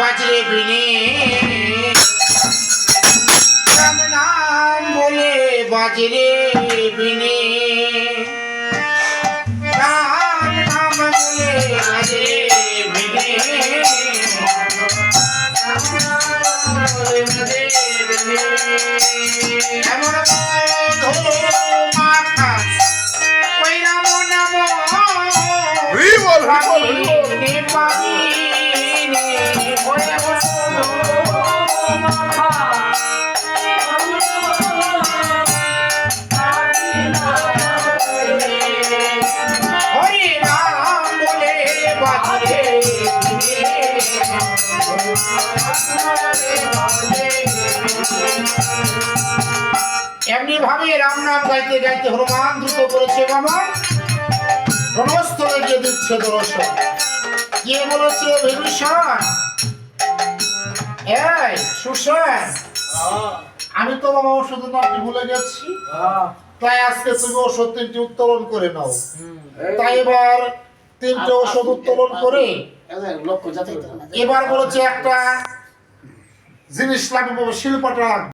বাজরে বিনে। রাম নাম বলে বাজরে বিনে। রাম নাম বলে বাজরে বিনে। এমন ওই নাম। হরি এমনি ভাবে রাম নাম গাইতে গাইতে হনুমান দ্রুত করেছে বাবা। রণস্থলে গিয়ে দিচ্ছে দর্শন। গিয়ে বলেছে বিভীষণ এই সুশান। আমি তো বাবা ওষুধ নামটি ভুলে গেছি। তাই আজকে তুমি ওষুধ তিনটি উত্তোলন করে নাও। তাই এবার তিনটে ওষুধ উত্তোলন করে এবার বলেছে একটা জিনিস লাগবে শিল্পটা লাগবে